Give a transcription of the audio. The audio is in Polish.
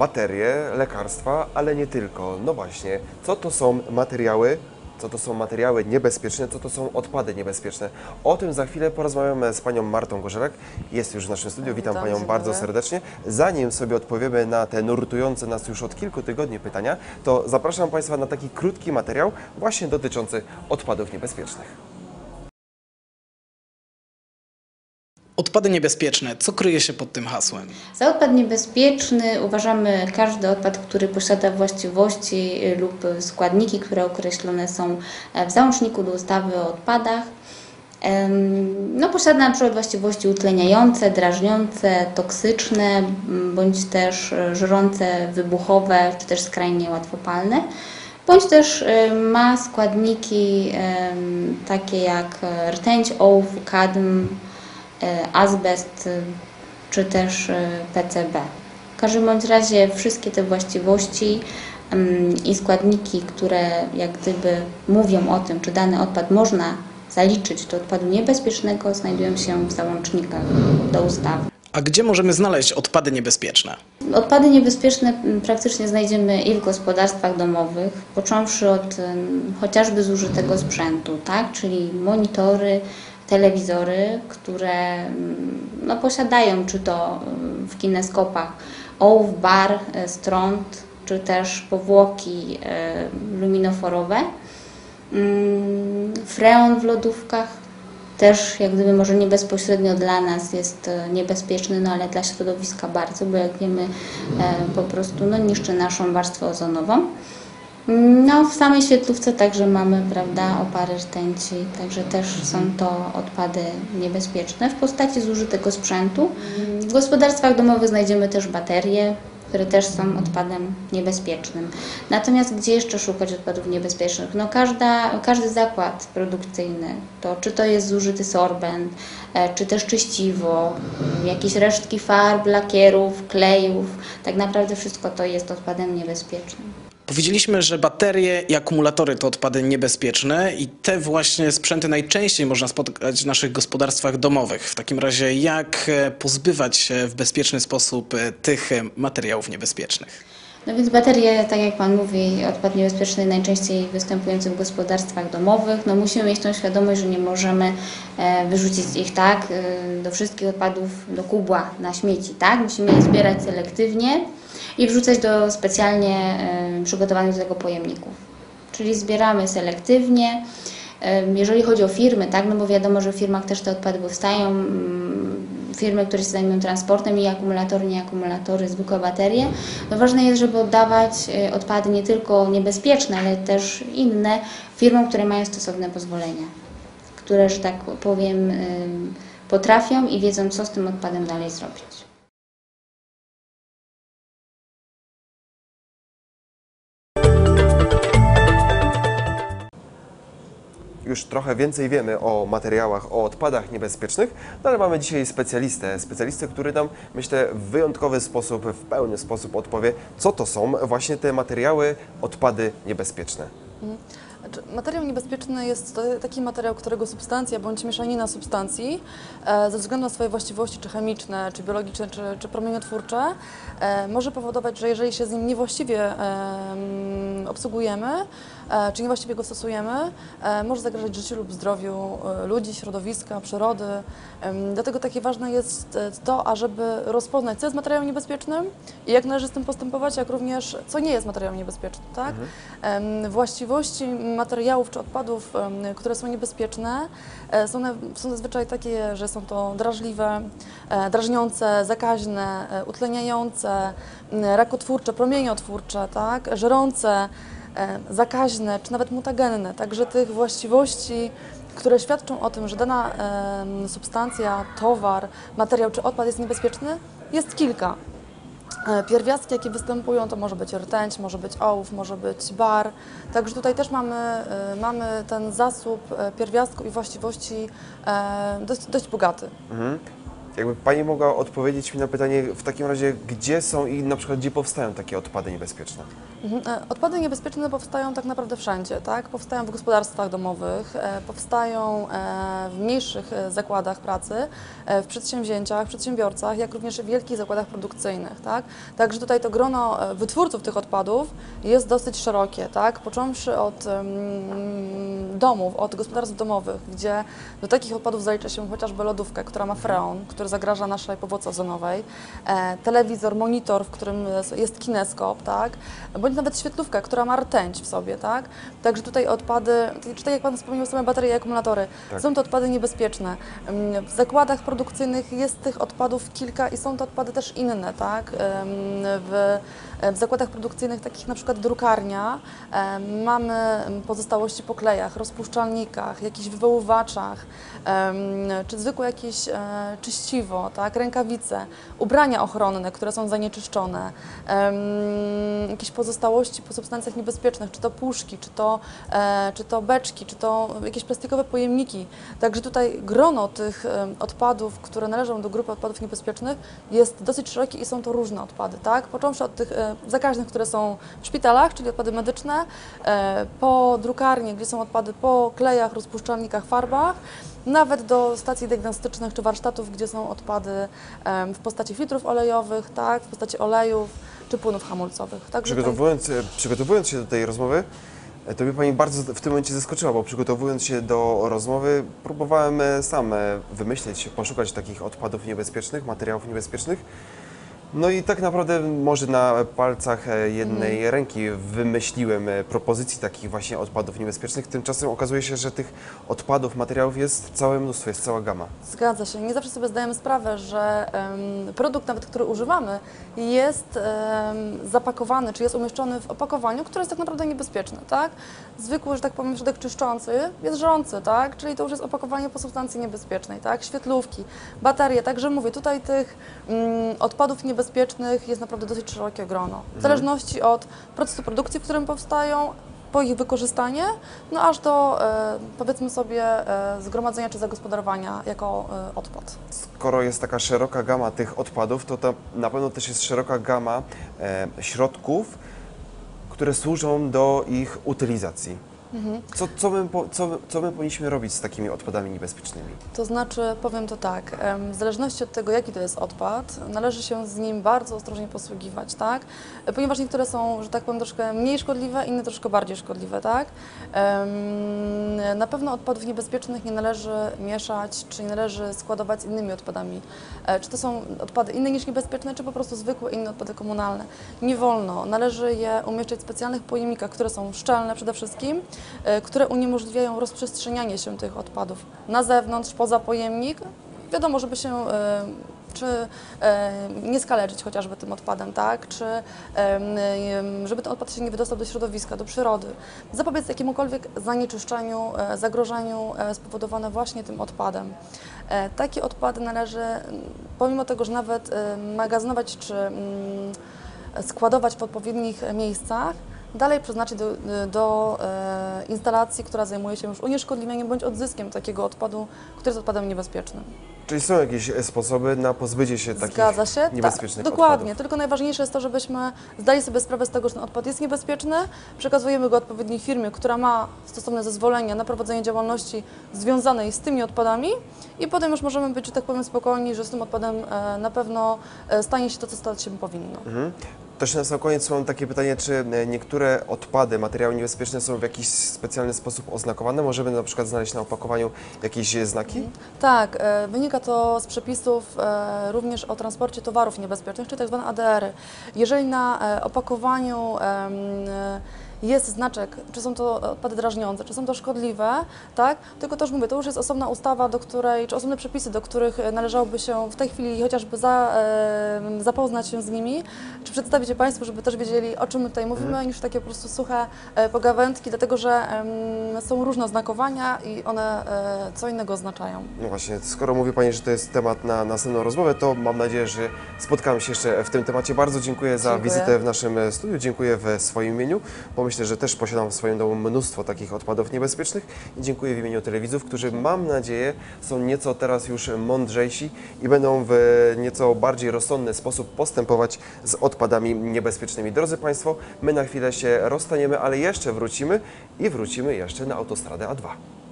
baterie, lekarstwa, ale nie tylko. No właśnie, co to są materiały, co to są materiały niebezpieczne, co to są odpady niebezpieczne. O tym za chwilę porozmawiamy z panią Martą Gorzelak. Jest już w naszym studiu. Witam panią bardzo dobry. serdecznie. Zanim sobie odpowiemy na te nurtujące nas już od kilku tygodni pytania, to zapraszam państwa na taki krótki materiał właśnie dotyczący odpadów niebezpiecznych. Odpady niebezpieczne. Co kryje się pod tym hasłem? Za odpad niebezpieczny uważamy każdy odpad, który posiada właściwości lub składniki, które określone są w załączniku do ustawy o odpadach. No, posiada na przykład właściwości utleniające, drażniące, toksyczne, bądź też e, żrące, wybuchowe, czy też skrajnie łatwopalne. Bądź też e, ma składniki takie jak e, rtęć, ołów, kadm, azbest e, czy też e, PCB. W każdym bądź razie wszystkie te właściwości em, i składniki, które jak gdyby mówią o tym, czy dany odpad można zaliczyć do odpadu niebezpiecznego, znajdują się w załącznikach do ustawy. A gdzie możemy znaleźć odpady niebezpieczne? Odpady niebezpieczne praktycznie znajdziemy i w gospodarstwach domowych, począwszy od chociażby zużytego sprzętu, tak? czyli monitory, telewizory, które mm, no, posiadają czy to em, w kineskopach ołów, bar, e, strąd, czy też powłoki e, luminoforowe. Mm, Freon w lodówkach też jak gdyby może nie bezpośrednio dla nas jest e, niebezpieczny, no ale dla środowiska bardzo, bo jak wiemy po prostu no, niszczy naszą warstwę ozonową. No, w samej świetlówce także mamy, prawda, opary rtęci, także też są to odpady niebezpieczne w postaci zużytego sprzętu. W gospodarstwach domowych znajdziemy też baterie, które też są odpadem niebezpiecznym. Natomiast gdzie jeszcze szukać odpadów niebezpiecznych? No każda, każdy zakład produkcyjny, to czy to jest zużyty sorbent, e, czy też czyściwo, jakieś resztki farb, lakierów, klejów, tak naprawdę wszystko to jest odpadem niebezpiecznym. Powiedzieliśmy, że baterie i akumulatory to odpady niebezpieczne i te właśnie sprzęty najczęściej można spotkać w naszych gospodarstwach domowych. W takim razie jak e, pozbywać się w bezpieczny sposób e, tych e, materiałów niebezpiecznych? No więc baterie, tak jak Pan mówi, odpad niebezpieczny najczęściej występujący w gospodarstwach domowych. No musimy mieć tą świadomość, że nie możemy wyrzucić ich tak do wszystkich odpadów do kubła na śmieci, tak? Musimy je zbierać selektywnie i wrzucać do specjalnie przygotowanych do tego pojemników. Czyli zbieramy selektywnie. Jeżeli chodzi o firmy, tak, no bo wiadomo, że w firmach też te odpady powstają, mm, firmy, które się zajmują transportem i akumulatory, nie akumulatory, zwykłe baterie, no ważne jest, żeby oddawać e, odpady nie tylko niebezpieczne, ale też inne firmom, które mają stosowne pozwolenia, które, że tak powiem, em, potrafią i wiedzą, co z tym odpadem dalej zrobić. Już trochę więcej wiemy o materiałach, o odpadach niebezpiecznych, no ale mamy dzisiaj specjalistę, specjalistę, który nam, myślę, w wyjątkowy sposób, w pełny sposób odpowie, co to są właśnie te materiały, odpady niebezpieczne. Znaczy, Materiał niebezpieczny jest taki materiał, którego substancja bądź mieszanina substancji e, ze względu na swoje właściwości, czy chemiczne, czy biologiczne, czy, czy promieniotwórcze, e, może powodować, że jeżeli się z nim niewłaściwie obsługujemy, e, czy niewłaściwie go stosujemy, e, może zagrażać życiu lub zdrowiu e, ludzi, środowiska, przyrody. Dlatego takie ważne jest to, ażeby rozpoznać, co jest materiałem niebezpiecznym i jak należy z tym postępować, jak również co nie jest materiałem niebezpiecznym. Tak? Em, Właściwości materiałów czy odpadów, które są niebezpieczne, są, są zazwyczaj takie, że są to drażliwe, drażniące, zakaźne, utleniające, rakotwórcze, promieniotwórcze, tak? żerące, zakaźne czy nawet mutagenne. Także tych właściwości, które świadczą o tym, że dana substancja, towar, materiał czy odpad jest niebezpieczny, jest kilka. E, Pierwiastki, jakie występują, to może być rtęć, może być ołów, może być bar. Także tutaj też mamy, e, mamy ten zasób e, pierwiastków i właściwości e, dość, dość bogaty. Jakby Pani mogła odpowiedzieć mi na pytanie w takim razie, gdzie są i na przykład gdzie powstają takie odpady niebezpieczne? Mhm. E, Odpady niebezpieczne powstają tak naprawdę wszędzie, tak? Powstają w gospodarstwach domowych, e, powstają e, w mniejszych zakładach pracy, w przedsięwzięciach, przedsiębiorcach, jak również w wielkich zakładach produkcyjnych, tak? Także tutaj to grono wytwórców tych odpadów jest dosyć szerokie, tak? Począwszy od domów, od gospodarstw domowych, gdzie do takich odpadów zalicza się chociażby lodówkę, która ma freon, który zagraża naszej powłoce ozonowej, telewizor, monitor, w którym jest kineskop, tak? Bądź nawet świetlówka, która ma rtęć w sobie, tak? Także tutaj odpady, czy tak jak Pan wspomniał, same baterie i akumulatory, Tak. są to odpady niebezpieczne. Ym, W zakładach produkcyjnych jest tych odpadów kilka i są to odpady też inne, tak? W, w zakładach produkcyjnych, takich na przykład drukarnia, mamy pozostałości po klejach, rozpuszczalnikach, jakichś wywoływaczach, czy zwykłe jakieś e, czyściwo, tak? rękawice, ubrania ochronne, które są zanieczyszczone, jakieś pozostałości po substancjach niebezpiecznych, czy to puszki, czy to, e, czy to beczki, czy to jakieś plastikowe pojemniki. Także tutaj grono tych em, odpadów, które należą do grupy odpadów niebezpiecznych jest dosyć szerokie i są to różne odpady, tak? Począwszy od tych e, zakaźnych, które są w szpitalach, czyli odpady medyczne, e, po drukarnie, gdzie są odpady po klejach, rozpuszczalnikach, farbach, nawet do stacji diagnostycznych czy warsztatów, gdzie są odpady w postaci filtrów olejowych, tak, w postaci olejów czy płynów hamulcowych. Przygotowując, e, przygotowując się do tej rozmowy, e, to mnie Pani bardzo w tym momencie zaskoczyła, bo przygotowując się do rozmowy, próbowałem e, sam e, wymyśleć, poszukać takich odpadów niebezpiecznych, materiałów niebezpiecznych. No i tak naprawdę może na palcach e, jednej Mhm. ręki wymyśliłem e, propozycji takich właśnie odpadów niebezpiecznych. Tymczasem okazuje się, że tych odpadów, materiałów jest całe mnóstwo, jest cała gama. Zgadza się. Nie zawsze sobie zdajemy sprawę, że em, produkt, nawet który używamy, jest em, zapakowany, czy jest umieszczony w opakowaniu, które jest tak naprawdę niebezpieczne, tak? Zwykły, że tak powiem, środek czyszczący jest żrący, tak? Czyli to już jest opakowanie po substancji niebezpiecznej, tak? Świetlówki, baterie. Także mówię, tutaj tych mm, odpadów niebezpiecznych jest naprawdę dosyć szerokie grono. W zależności od procesu produkcji, w którym powstają, po ich wykorzystanie, no aż do e, powiedzmy sobie e, zgromadzenia czy zagospodarowania jako e, odpad. Skoro jest taka szeroka gama tych odpadów, to na pewno też jest szeroka gama e, środków, które służą do ich utylizacji. Co, co, my, co, co my powinniśmy robić z takimi odpadami niebezpiecznymi? To znaczy, powiem to tak, w zależności od tego, jaki to jest odpad, należy się z nim bardzo ostrożnie posługiwać, tak? Ponieważ niektóre są, że tak powiem, troszkę mniej szkodliwe, inne troszkę bardziej szkodliwe, tak? Na pewno odpadów niebezpiecznych nie należy mieszać, czy nie należy składować z innymi odpadami. E, Czy to są odpady inne niż niebezpieczne, czy po prostu zwykłe inne odpady komunalne. Nie wolno. Należy je umieszczać w specjalnych pojemnikach, które są szczelne przede wszystkim, które uniemożliwiają rozprzestrzenianie się tych odpadów na zewnątrz, poza pojemnik. Wiadomo, żeby się e, czy e, nie skaleczyć chociażby tym odpadem, tak? Czy żeby ten odpad się nie wydostał do środowiska, do przyrody. Zapobiec jakiemukolwiek zanieczyszczeniu, e, zagrożeniu e, spowodowane właśnie tym odpadem. E, Takie odpady należy, pomimo tego, że nawet e, magazynować czy mm, składować w odpowiednich miejscach, dalej przeznaczyć do, do e, instalacji, która zajmuje się już unieszkodliwieniem bądź odzyskiem takiego odpadu, który jest odpadem niebezpiecznym. Czyli są jakieś e, sposoby na pozbycie się takich Zgadza się. niebezpiecznych tak, dokładnie. odpadów? Tylko najważniejsze jest to, żebyśmy zdali sobie sprawę z tego, że ten odpad jest niebezpieczny, przekazujemy go odpowiedniej firmie, która ma stosowne zezwolenia na prowadzenie działalności związanej z tymi odpadami i potem już możemy być, że tak powiem, spokojni, że z tym odpadem e, na pewno e, stanie się to, co stać się powinno. Mhm. Też na sam koniec mam takie pytanie, czy e, niektóre odpady, materiały niebezpieczne są w jakiś specjalny sposób oznakowane? Możemy na przykład znaleźć na opakowaniu jakieś e, znaki? Tak, e, wynika to z przepisów również o transporcie towarów niebezpiecznych, czyli tak zwane ADR-y. Jeżeli na opakowaniu jest znaczek, czy są to odpady drażniące, czy są to szkodliwe, tak? Tylko też mówię, to już jest osobna ustawa, do której, czy osobne przepisy, do których e, należałoby się w tej chwili chociażby za, e, zapoznać się z nimi, czy przedstawić je Państwu, żeby też wiedzieli, o czym my tutaj mówimy, niż takie po prostu suche e, pogawędki, dlatego że em, są różne oznakowania i one e, co innego oznaczają. No właśnie, skoro mówi Pani, że to jest temat na następną rozmowę, to mam nadzieję, że spotkamy się jeszcze w tym temacie. Bardzo dziękuję za Dziękuję. wizytę w naszym e, studiu, dziękuję w swoim imieniu. Myślę, że też posiadam w swoim domu mnóstwo takich odpadów niebezpiecznych i dziękuję w imieniu telewidzów, którzy mam nadzieję są nieco teraz już mądrzejsi i będą w nieco bardziej rozsądny sposób postępować z odpadami niebezpiecznymi. Drodzy Państwo, my na chwilę się rozstaniemy, ale jeszcze wrócimy i wrócimy jeszcze na autostradę A2.